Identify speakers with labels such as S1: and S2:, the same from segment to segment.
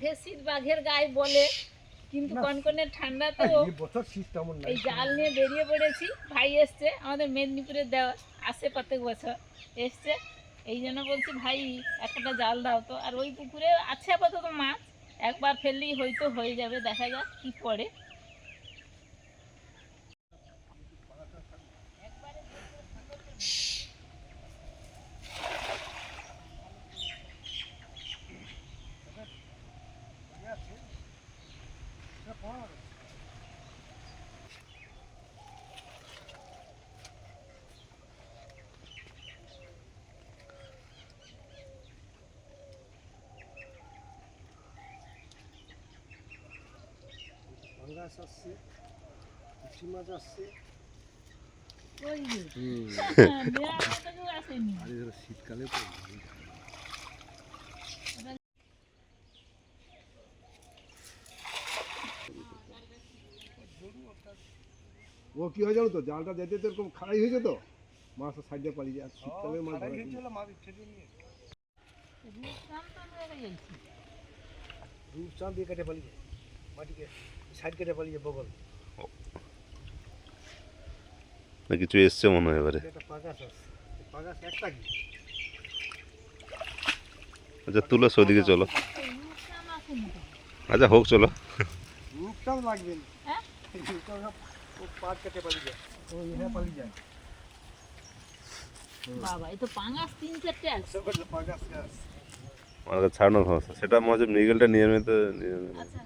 S1: বাঘের শীত বাঘের গায়ে বলে কিন্তু কনকনে ঠান্ডা তো
S2: এই
S1: জাল নিয়ে বেরিয়ে পড়েছি। ভাই এসছে আমাদের মেদিনীপুরের দেওয়া আসে প্রত্যেক বছর। এসছে এই জন্য বলছি ভাই একটা জাল দাও তো। আর ওই পুকুরে আছে আপাতত মাছ একবার ফেললেই হয়তো হয়ে যাবে দেখা যাক কি পড়ে
S2: আসছে পুঁটি মাছ আসছে
S1: ওই যে। নেওয়ার মতো কেউ আসেনি।
S2: আর এগুলো শীতকালে তো ও কি হয়ে জানো তো জালটা যেতে তো এরকম খাড়াই হয়ে যেত মাছ সাইডে পালিয়ে যায় শীতকালে মাছ ধরে
S1: রূপচাঁদ
S2: দিয়ে কেটে পালিয়ে যায় মাটিকে। সাইড কেটে পালিয়ে বগল
S3: না কিছু এসছে মনে হয় এবারে?
S2: এটা পাগাস আছে। এই পাগাস একটা কি?
S3: আচ্ছা তুলো ওদিকে চলো। আচ্ছা হোক চলো।
S2: লাগবে
S1: হ্যাঁ?
S2: এই রূপচাঁদ সব ও পাট কেটে পালিয়ে যায় ও এখানে পালিয়ে যায়
S1: বাবা এই তো পাঙাশ তিন চারটে আছে
S2: সব একটা পাগাস গাছ
S3: আমার কাছে ছাড়ানোর সমস্যা সেটা মজা মৃগেলটা নিয়মিত নিয়মিত
S1: আচ্ছা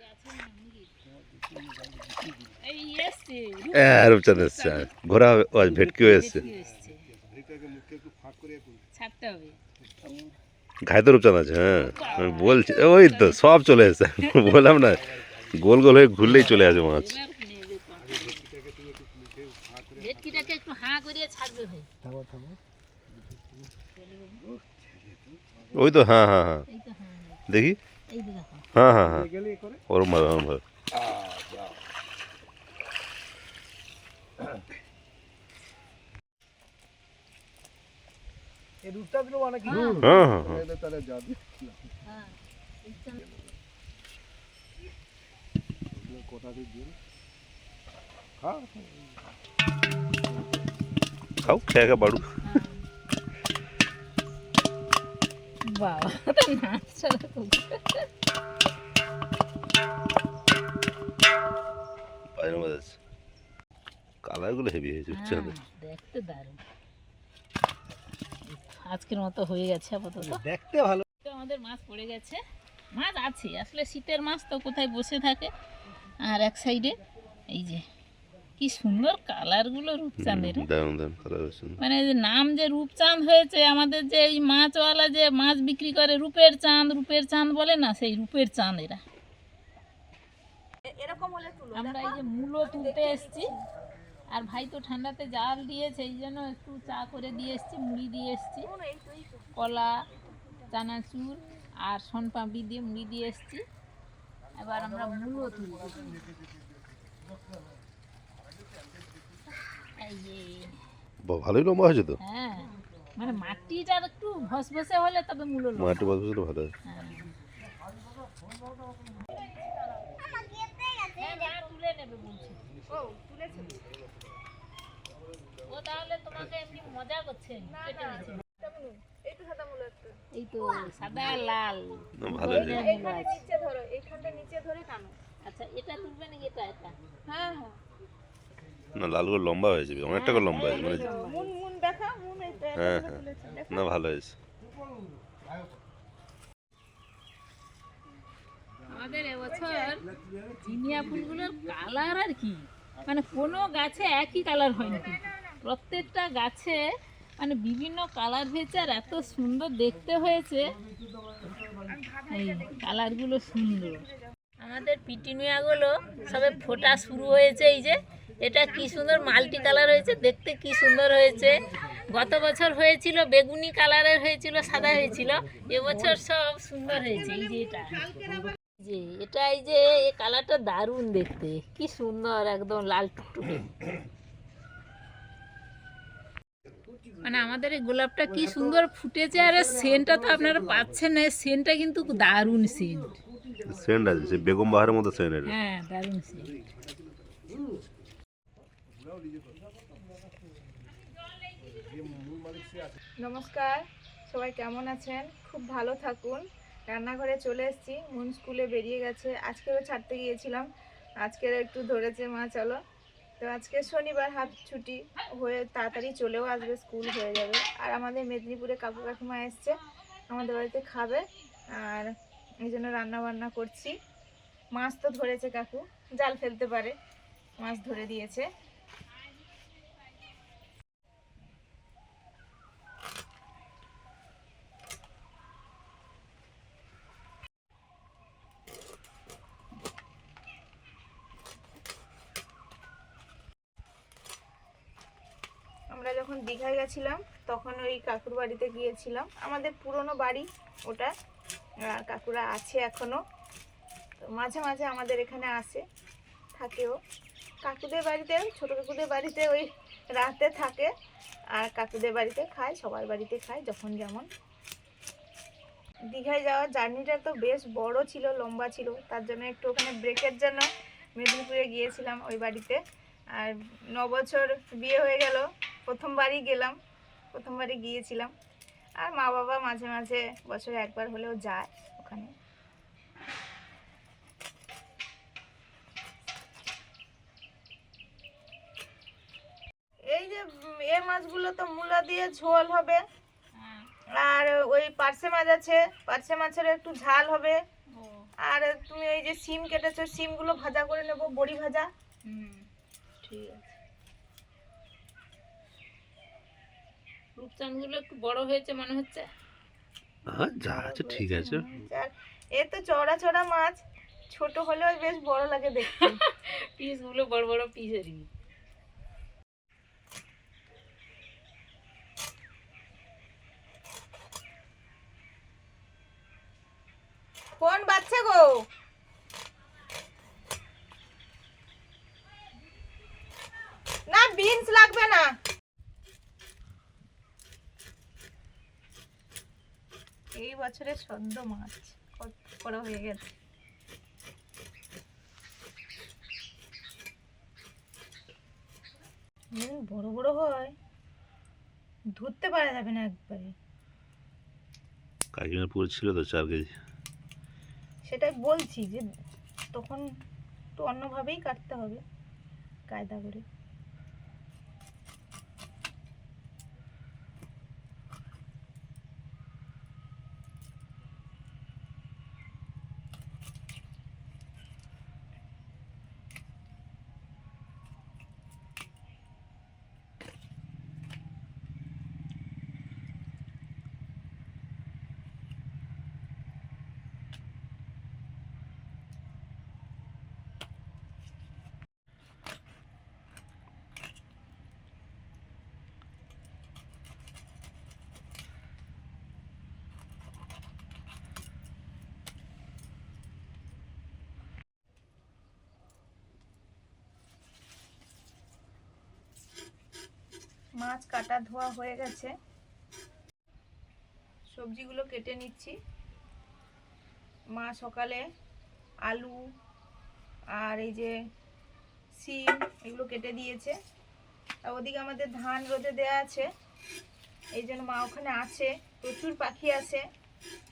S1: এই এসছে
S3: হ্যাঁ রূপচাঁদ এসছে। ঘোরা ভেটকিও এসছে।
S1: হবে।
S3: ঘাইতে রূপচাঁদ আছে হ্যাঁ। আমি বলছি ওই তো সব চলে এসছে। বললাম না গোল গোল হয়ে ঘুরলেই চলে আসে মাছ। ওই তো হ্যাঁ হ্যাঁ হ্যাঁ
S1: তো হ্যাঁ হ্যাঁ।
S3: দেখি?
S1: তো
S3: হ্যাঁ হ্যাঁ হ্যাঁ ওরম ভাবে ওরম ভাবে
S2: এই রূপটা দিলো মানে কি
S3: হ্যাঁ হ্যাঁ হ্যাঁ
S2: এটা তাহলে যাবে
S1: হ্যাঁ এইটা
S2: কোথা দিয়ে দিন খা
S3: খাও খেয়ে বাড়ু।
S1: বাবা নাচ
S3: কালারগুলো হেভি হয়েছে
S1: হ্যাঁ, দেখতে দারুণ। আজকের মতো হয়ে গেছে আপাতত।
S2: দেখতে ভালো।
S1: আমাদের মাছ পড়ে গেছে। মাছ আছে আসলে শীতের মাছ তো কোথায় বসে থাকে। আর এক সাইডে এই যে কি সুন্দর কালারগুলো রূপচাঁদের। মানে যে নাম যে রূপচাঁদ হয়েছে আমাদের যে এই মাছওয়ালা যে মাছ বিক্রি করে রূপের চাঁদ রূপের চাঁদ বলে না সেই রূপের চাঁদ এরা। আমরা এই যে মূলো তুলতে এসেছি। আর ভাই তো ঠান্ডাতে জাল দিয়েছে এই জন্য একটু চা করে দিয়ে এসেছি মুড়ি দিয়ে এসেছি। কলা চানাচুর আর পাপড়ি দিয়ে মুড়ি দিয়ে এসেছি। এবার আমরা মূলো তুলব
S3: ভালোই লম্বা হয়েছে তো?
S1: হ্যাঁ মানে মাটিটা একটু ভসভসে হলে তবে মূল
S3: মাটি বাদ ভালো আছে
S1: হ্যাঁ। তুলে নেবে বলছি। ও। তাহলে তোমাকে এমনি মজা করছে। কেটে দিচ্ছে। এই তো সাদা লাল।
S3: না, ভালো হয়েছে
S1: মূলো আছে। আচ্ছা এটা তুলবে নাকি এটা এটা
S3: না লাল করে লম্বা হয়েছে অনেকটা করে লম্বা হয়েছে মানে হ্যাঁ হ্যাঁ। না ভালো হয়েছে।
S1: আমাদের এবছর জিনিয়া ফুলগুলোর কালার আর কি মানে কোনো গাছে একই কালার হয়নি। কিন্তু প্রত্যেকটা গাছে মানে বিভিন্ন কালার আর এত সুন্দর দেখতে হয়েছে। কালারগুলো সুন্দর। আমাদের পিটিনিয়াগুলো সবে ফোটা শুরু হয়েছে, এই যে। এটা কি সুন্দর মাল্টি কালার হয়েছে, দেখতে কি সুন্দর হয়েছে। গত বছর হয়েছিল, বেগুনি কালারের হয়েছিল, সাদা হয়েছিল। এবছর সব সুন্দর হয়েছে, এই যে এটা। যে, এটা এই যে, এই কালারটা দারুণ দেখতে। কি সুন্দর, একদম লাল টুকটুকে। মানে আমাদের এই গোলাপটা কি সুন্দর ফুটেছে আর সেন্টটা তো আপনারা পাচ্ছেন না সেন্টটা কিন্তু দারুণ সেন্ট।
S3: সেন্ট আছে সে বেগম বাহারের মতো সেন্ট এটা।
S1: হ্যাঁ দারুণ সেন্ট।
S4: নমস্কার সবাই কেমন আছেন? খুব ভালো থাকুন। রান্নাঘরে চলে এসেছি মুন স্কুলে বেরিয়ে গেছে। আজকেও ছাড়তে গিয়েছিলাম আজকের একটু ধরেছে মা চলো। তো আজকে শনিবার, হাফ ছুটি হয়ে তাড়াতাড়ি চলেও আসবে, স্কুল হয়ে যাবে। আর আমাদের মেদিনীপুরে কাকু কাকিমা এসছে, আমাদের বাড়িতে খাবে। আর এই জন্য রান্নাবান্না করছি। মাছ তো ধরেছে কাকু, জাল ফেলতে পারে। মাছ ধরে দিয়েছে আমরা যখন দীঘায় গেছিলাম? তখন ওই কাকুর বাড়িতে গিয়েছিলাম। আমাদের পুরনো বাড়ি ওটা। কাকুরা আছে এখনও। তো মাঝে মাঝে আমাদের এখানে আসে, থাকেও। কাকুদের বাড়িতে, ছোটো কাকুদের বাড়িতে ওই রাতে থাকে। আর কাকুদের বাড়িতে খায়, সবার বাড়িতে খায়, যখন যেমন। দীঘায় যাওয়ার জার্নিটা তো বেশ বড় ছিল, লম্বা ছিল। তার জন্য একটু ওখানে ব্রেকের জন্য মেদিনীপুরে গিয়েছিলাম ওই বাড়িতে। আর ন বছর বিয়ে হয়ে গেল। প্রথমবারই গেলাম, প্রথমবারই গিয়েছিলাম। আর মা বাবা মাঝে মাঝে বছরে একবার হলেও যায় ওখানে। এই যে এ মাছগুলো তো মূলা দিয়ে ঝোল হবে। আর ওই পার্সে মাছ আছে পার্সে মাছের একটু ঝাল হবে। আর তুমি ওই যে সিম কেটেছো, সিমগুলো ভাজা করে নেব, বড়ি ভাজা। ঠিক আছে।
S1: রূপচাঁদগুলো একটু বড় হয়েছে মনে হচ্ছে?
S3: হ্যাঁ যা আছে ঠিক আছে।
S4: এ তো চড়া চড়া মাছ ছোট হলেও বেশ বড় লাগে দেখতে।
S1: পিসগুলো বড় বড় পিসেরই।
S4: কোন বাচ্চা গো? না বিনস লাগবে না। বছরের সদ্য মাছ। বড় হয়ে গেছে। বড় বড় হয়। ধরতে পারা যাবে না একবারে।
S3: কাকিমার পুরো ছিল তো চার কেজি।
S4: সেটাই বলছি যে তখন একটু অন্যভাবেই কাটতে হবে কায়দা করে। মাছ কাটা ধোয়া হয়ে গেছে। সবজিগুলো কেটে নিচ্ছি। মা সকালে আলু আর এই যে সিম এগুলো কেটে দিয়েছে। আর ওদিকে আমাদের ধান রোদে দেয়া আছে। এই জন্য মা ওখানে আছে। প্রচুর পাখি আছে।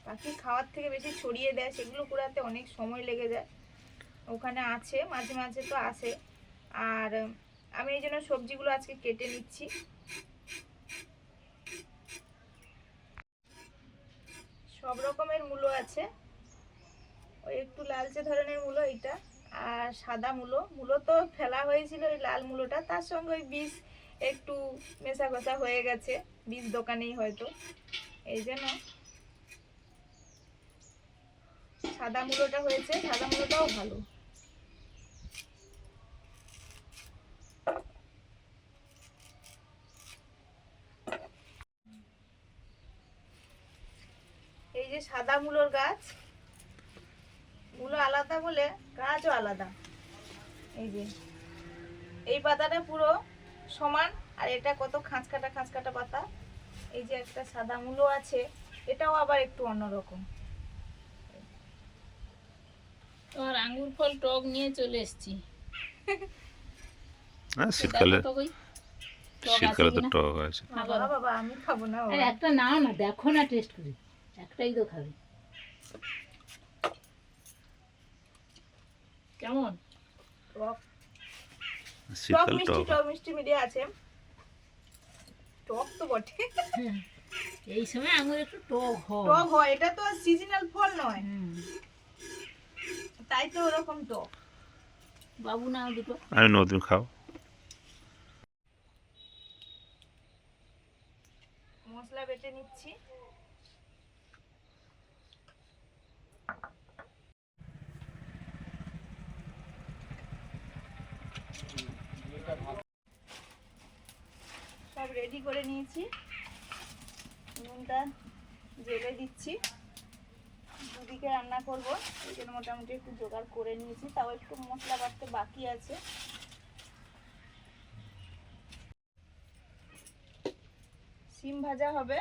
S4: পাখি খাওয়ার থেকে বেশি ছড়িয়ে দেয়। সেগুলো কুড়াতে অনেক সময় লেগে যায়। ওখানে আছে, মাঝে মাঝে তো আসে। আর আমি এই জন্য সবজিগুলো আজকে কেটে নিচ্ছি। সব রকমের মূলো আছে। ওই একটু লালচে ধরনের মূলো এটা আর সাদা মূলো। মূলো তো ফেলা হয়েছিল ওই লাল মূলোটা, তার সঙ্গে ওই বীজ একটু মেশা কষা হয়ে গেছে, বীজ দোকানেই হয়তো। এই জন্য সাদা মূলোটা হয়েছে, সাদা মূলোটাও ভালো। সাদা মূলোর গাছ মূলো আলাদা বলে গাছও আলাদা। এই যে এই পাতাটা পুরো সমান আর এটা কত খাঁচ কাটা খাঁচ কাটা পাতা। এই যে একটা সাদা মূলো আছে এটাও আবার একটু অন্যরকম।
S1: তোমার আঙ্গুর ফল টক নিয়ে চলে এসেছি।
S3: হ্যাঁ শীতকালে
S1: আছে
S3: শীতকালে তো টক আছে।
S4: বাবা বাবা আমি খাব না বাবা।
S1: একটা নাও না দেখো না টেস্ট করে। একটাই তো খাবে। কেমন?
S4: টক। মিষ্টি
S3: টক।
S4: মিষ্টি মিডিয়া আছে। টক তো বটে।
S1: হ্যাঁ। এই সময় আঙুর একটু টক হয়।
S4: টক হয় এটা তো সিজনাল ফল নয়। তাই তো ওরকম টক।
S1: বাবু নাও দুটো।
S3: আমি নতুন খাও।
S4: মশলা বেটে নিচ্ছি সব রেডি করে নিয়েছি। নুনটা জেলে দিচ্ছি। দুদিকে রান্না করব। এই জন্য মোটামুটি একটু জোগাড় করে নিয়েছি। তাও একটু মশলা বাটতে বাকি আছে। সিম ভাজা হবে।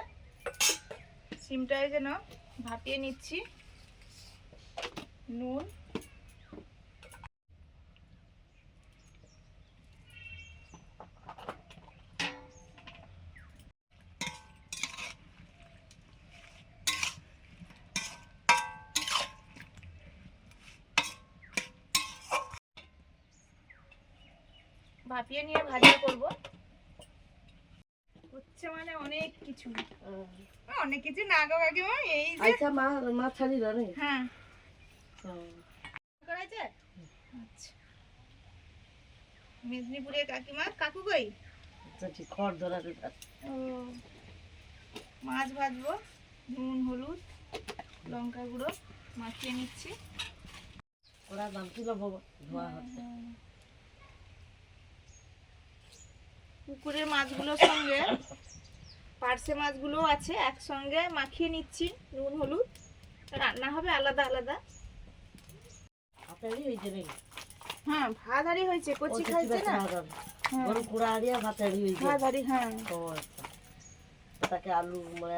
S4: সিমটাই যেন ভাপিয়ে নিচ্ছি। নুন। ভাপিয়ে নিয়ে ভাজা করব। হচ্ছে মানে অনেক কিছু। অনেক কিছু না গো কাকিমা এই যে
S5: আইসা মা মা ছাড়ি রে
S4: হ্যাঁ। করাইছে আচ্ছা। মেদিনীপুরের কাকিমা কাকু কই?
S5: ঠিক খড় ধরা
S4: ও মাছ ভাজবো নুন হলুদ লঙ্কা গুঁড়ো মাখিয়ে নিচ্ছি।
S5: ওরা দাম তুলো ধোয়া হচ্ছে।
S4: পুকুরের মাছগুলোর সঙ্গে পার্সে মাছগুলো আছে একসঙ্গে মাখিয়ে নিচ্ছি নুন হলুদ। রান্না হবে আলাদা আলাদা। হ্যাঁ ভাত হাড়ি হয়েছে কচি খাইছে না? হ্যাঁ।
S5: হয়েছে।
S4: ভাত হাড়ি হ্যাঁ
S5: আচ্ছা। আলু মানে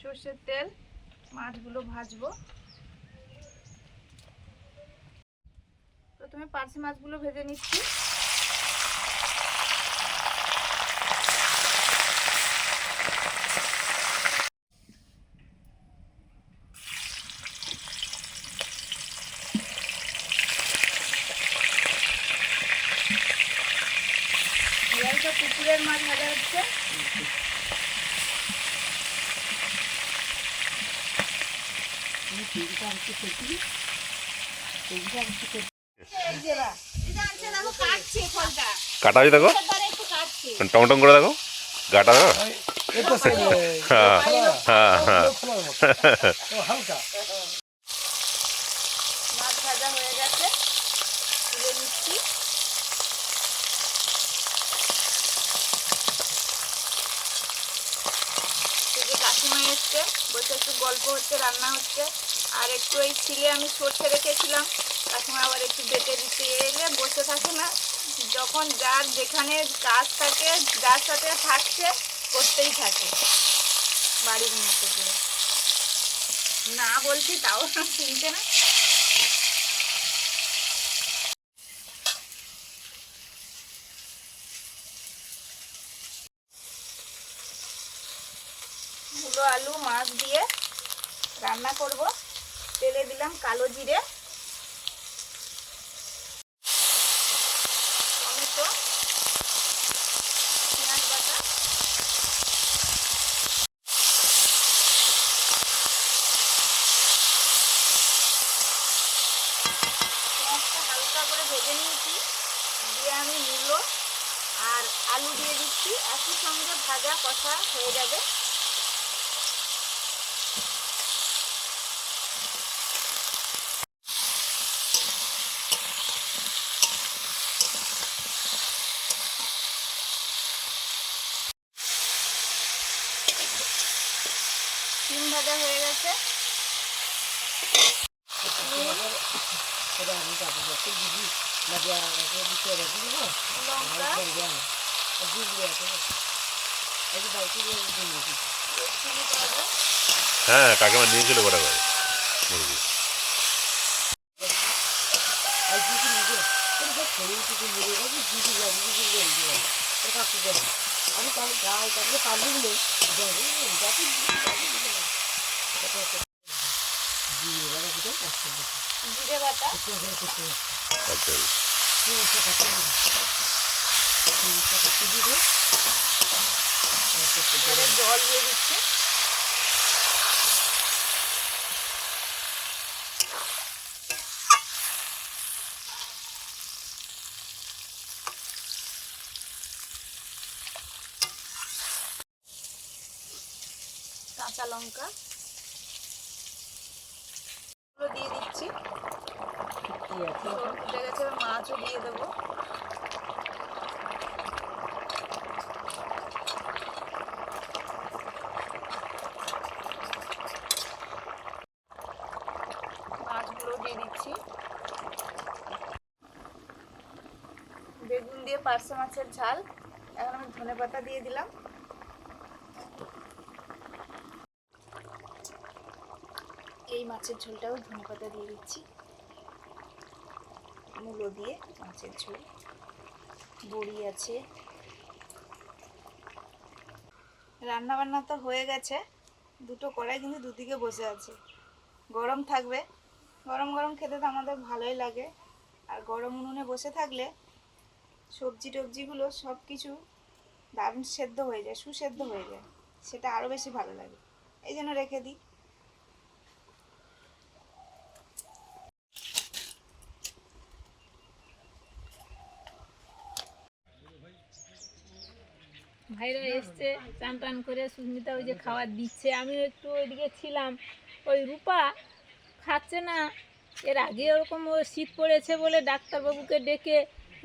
S4: সর্ষের তেল মাছগুলো ভাজবো। প্রথমে পার্সে মাছগুলো ভেজে নিচ্ছি এবার তো পুকুরের মাছ ভাজা হচ্ছে।
S3: কাটা হয়েছে দেখো।
S4: এবারে একটু কাটছে
S3: টং টং করে দেখো। গাটা দেখো। হ্যাঁ। হ্যাঁ হ্যাঁ
S2: হালকা
S4: মাছ ভাজা হয়ে গেছে তুলে নিচ্ছি এই যে এসছে। বসে একটু গল্প হচ্ছে, রান্না হচ্ছে। আর একটু এই ছিলে আমি সরষে রেখেছিলাম। কাকিমা আবার একটু বেটে দিতে এলে বসে থাকে না, যখন যার যেখানে কাজ থাকে, যার সাথে থাকছে, করতেই থাকে। বাড়ির মতো করে না বলছি, তাও শুনছে না। মূলো আলু, মাছ দিয়ে রান্না করব। তেলে দিলাম কালো জিরে। টমেটো, পেঁয়াজ বাটা। হালকা করে ভেজে নিয়েছি। দিয়ে আমি মূলো আর আলু দিয়ে দিচ্ছি। একই সঙ্গে ভাজা কষা হয়ে যাবে সিম ভাজা হয়ে গেছে
S5: ওটা আমি যাব একটু দিদি বাজে দিতে রেখে দেবো
S4: লঙ্কা
S5: দিদি আছে এই যে বাড়িতে দিয়ে দিয়েছি
S4: চিলি পাউডার
S3: হ্যাঁ কাকিমা নিয়েছিল গোটা করে মুরগি
S5: আমি তার গায়ে দিয়ে বাবা কোথায় কাজ করবে
S4: জিরে বাটা।
S3: আচ্ছা
S5: তিনশো টাকা তিনশো টাকা দিয়ে
S4: এবারে জল দিয়ে দিচ্ছি কাঁচা লঙ্কা এগুলো দিয়ে দিচ্ছি
S5: ঠিক আছে
S4: ফুটে গেছে মাছও দিয়ে দেবো। দিয়ে দিচ্ছি। বেগুন দিয়ে পার্শে মাছের ঝাল। এখন আমি ধনে পাতা দিয়ে দিলাম। এই মাছের ঝোলটাও ধনে পাতা দিয়ে দিচ্ছি। মূলো দিয়ে মাছের ঝোল। বড়ি আছে। রান্না বান্না তো হয়ে গেছে। দুটো কড়াই কিন্তু দুদিকে বসে আছে। গরম থাকবে। গরম গরম খেতে তো আমাদের ভালোই লাগে। আর গরম উনুনে বসে থাকলে সবজি টবজিগুলো সব কিছু দারুণ সেদ্ধ হয়ে যায়, সুসেদ্ধ হয়ে যায়। সেটা আরও বেশি ভালো লাগে। এই জন্য রেখে দিই।
S1: ভাইরা এসছে চান টান করে সুস্মিতা ওই যে খাবার দিচ্ছে। আমিও একটু ওইদিকে ছিলাম। ওই রূপা খাচ্ছে না। এর আগে ওরকম ও শীত পড়েছে বলে ডাক্তারবাবুকে ডেকে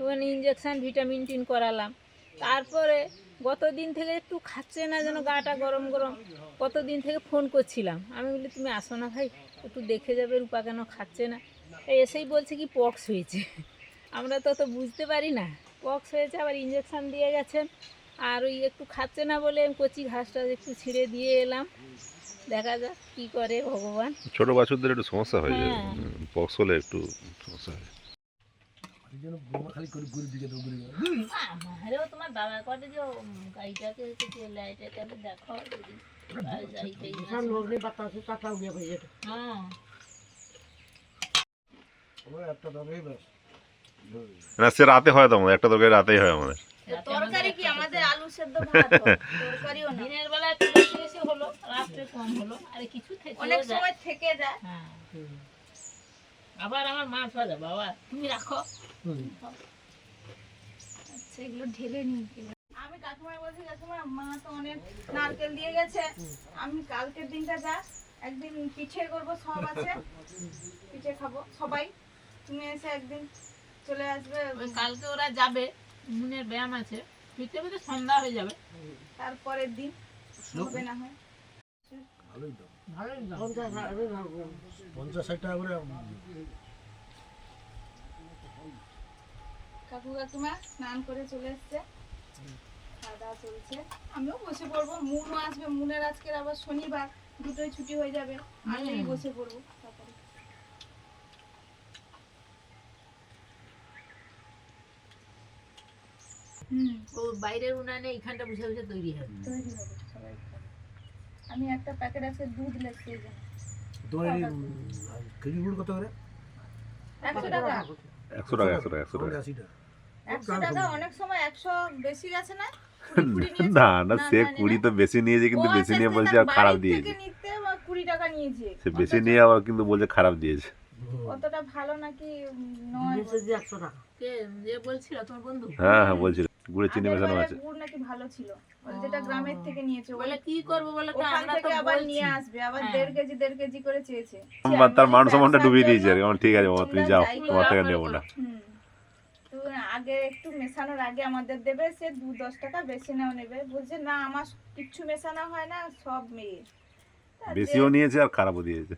S1: ওখানে ইঞ্জেকশান ভিটামিন টিন করালাম। তারপরে গতদিন থেকে একটু খাচ্ছে না যেন গাটা গরম গরম। কতদিন থেকে ফোন করছিলাম। আমি বলি তুমি আসো না ভাই একটু দেখে যাবে রূপা কেন খাচ্ছে না? এসেই বলছে কি পক্স হয়েছে। আমরা তো তো বুঝতে পারি না। পক্স হয়েছে আবার ইঞ্জেকশান দিয়ে গেছেন। আর ওই একটু খাচ্ছে না বলে আমি কচি ঘাসটা একটু ছিঁড়ে দিয়ে এলাম। দেখা যাক কী করে ভগবান।
S3: ছোট বাছুরদের একটু সমস্যা হয়ে যায়
S1: হ্যাঁ।
S3: পক্স হলে একটু সমস্যা হয়।
S1: তোমার যে গাড়িটাকে দেখো না।
S5: হয়ে।
S3: সে রাতে হয় তো আমাদের একটা তরকারি রাতেই হয় আমাদের।
S4: তরকারি কি আমাদের আলু সেদ্ধ ভাত? তরকারিও না।
S1: দিনের বেলা একটু বেশি বেশি হলো রাত্রে কম হলো আর কিছু থেকে
S4: অনেক সময় থেকে যায়।
S1: হ্যাঁ আবার আমার মাছ ভাজা বাবা তুমি রাখো।
S4: আচ্ছা এগুলো ঢেলে নিই। আমি কাকিমার বলছি কাকিমা মা তো অনেক নারকেল দিয়ে গেছে। আমি কালকের দিনটা যা একদিন পিঠে করব সব আছে। পিঠে খাব সবাই। তুমি এসে একদিন চলে আসবে।
S1: কালকে ওরা যাবে। মুনের ব্যায়াম আছে ফিরতে ফিরতে সন্ধ্যা হয়ে যাবে।
S4: তারপরের দিন হবে না হয়।
S5: পঞ্চাশ আমি ভাববো
S2: পঞ্চাশ ষাট টাকা করে
S4: কাকু কাকিমা স্নান করে চলে এসছে। খাওয়া চলছে। আমিও বসে পড়ব। মুনও আসবে। মুনের আজকের আবার শনিবার। দুটোই ছুটি হয়ে যাবে। আমি বসে পড়ব তাড়াতাড়ি। হুম
S1: ও বাইরের উনানে এইখানটা বসে বসে তৈরি হবে
S4: তৈরি হবে সবাই খাবে। আমি একটা প্যাকেট আছে দুধ লেগছে এই
S2: তোমার খেজুর গুড় কত করে?
S4: একশো টাকা।
S3: একশো টাকা একশো টাকা একশো টাকা।
S4: একশো টাকা অনেক সময় একশো বেশি গেছে না?
S3: না না সে কুড়ি তো বেশি নিয়েছে কিন্তু বেশি
S4: আচ্ছা,
S3: নিয়ে বলছে আর খারাপ দিয়েছে।
S4: কুড়ি টাকা নিয়েছে?
S3: সে বেশি নিয়ে আবার কিন্তু বলছে খারাপ দিয়েছে।
S4: অতটা ভালো নাকি নয়
S5: একশো টাকা।
S1: কে বলছিল তোমার বন্ধু?
S3: হ্যাঁ হ্যাঁ বলছিল। গুড়ে চিনি মেশানো আছে
S4: গুড় নাকি ভালো ছিল। বলে যেটা গ্রামের থেকে নিয়েছে
S1: বলে কি করব বলে তো? আমরা তো
S4: আবার নিয়ে আসবে আবার
S1: হ্যাঁ।
S4: কেজি কেজি করে চেয়েছে।
S3: আমার তার মান সম্মানটা ডুবিয়ে দিয়েছে। আর আমার ঠিক আছে বাবা, তুমি যাও তোমার নেব না
S4: তো আগে একটু মেশানোর আগে আমাদের দেবে সে দু দশ টাকা বেশি নাও নেবে। বলছে না আমার কিচ্ছু মেশানো হয় না সব মেয়ে।
S3: বেশিও নিয়েছে আর খারাপও দিয়েছে।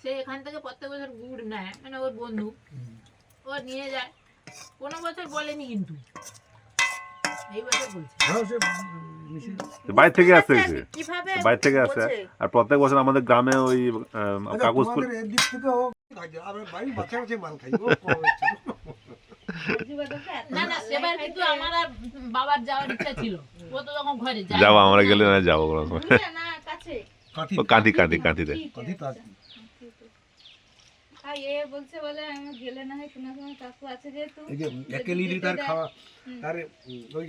S1: সে এখান থেকে প্রত্যেক বছর গুড় নেয় মানে ওর বন্ধু। ও নিয়ে যায়। কোনো বছর বলেনি কিন্তু। এই বছর বলছে।
S2: হ্যাঁ সে
S3: বাইরে থেকে আসছে সে?
S4: কীভাবে
S3: বাইরে থেকে আসে আর প্রত্যেক বছর আমাদের গ্রামে ওই
S2: আচ্ছা,
S3: কাগজ ফুল
S2: এদিক থেকে ও খাইছে, আর বাচ্চা কাছে মাল খাই। ও কম হচ্ছে।
S1: না না এবার কিন্তু আমার বাবার যাওয়ার ইচ্ছা ছিল। ও তো তখন ঘরে
S3: যাব আমরা গেলে না যাব
S4: না কাছে।
S2: কাঁথি
S3: কাঁথি কাঁথিতে
S2: কাঁথি।
S4: এ বলছে বলে আমি গেলে না হয় কোনো সময় কাকু আছে যেহেতু
S2: এই যে একে লিলি তার খাওয়া তার ওই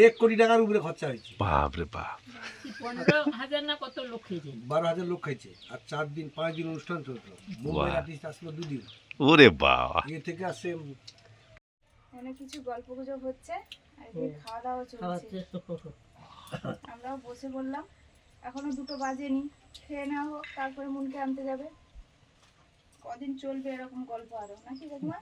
S2: এক কোটি টাকার উপরে খরচা হয়েছে।
S3: বাপ রে বাপ।
S1: পনেরো হাজার না কত লোক খেয়েছে?
S2: বারো হাজার লোক খাইছে আর চার দিন পাঁচ দিন অনুষ্ঠান চলতো। মুম্বাই আর্টিস্ট আসলো দুদিন।
S3: ওরে বাবা।
S2: এ থেকে উম,
S4: অনেক কিছু গল্প গুজব হচ্ছে আর খাওয়া দাওয়া চলছে আমরাও বসে বললাম এখনও দুটো বাজেনি খেয়ে নেওয়া হোক তারপরে মনকে আনতে যাবে। কদিন চলবে এরকম গল্প আরও নাকি কাকিমা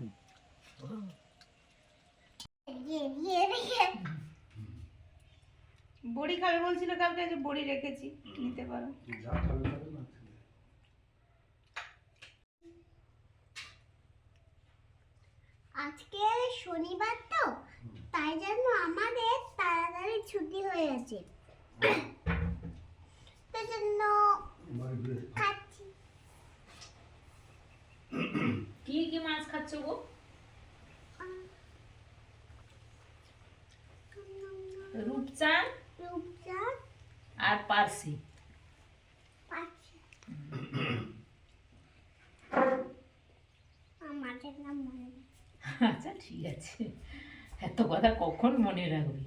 S4: বড়ি খাবে বলছিল কালকে যে বড়ি রেখেছি নিতে পারো।
S6: আজকে শনিবার তো তাই জন্য আমাদের তাড়াতাড়ি ছুটি হয়ে গেছে। তাই জন্য খাচ্ছি
S1: কি কি মাছ খাচ্ছ গো? রূপচাঁদ আর পার্সি। আচ্ছা ঠিক আছে। এত কথা কখন মনে রাখবে?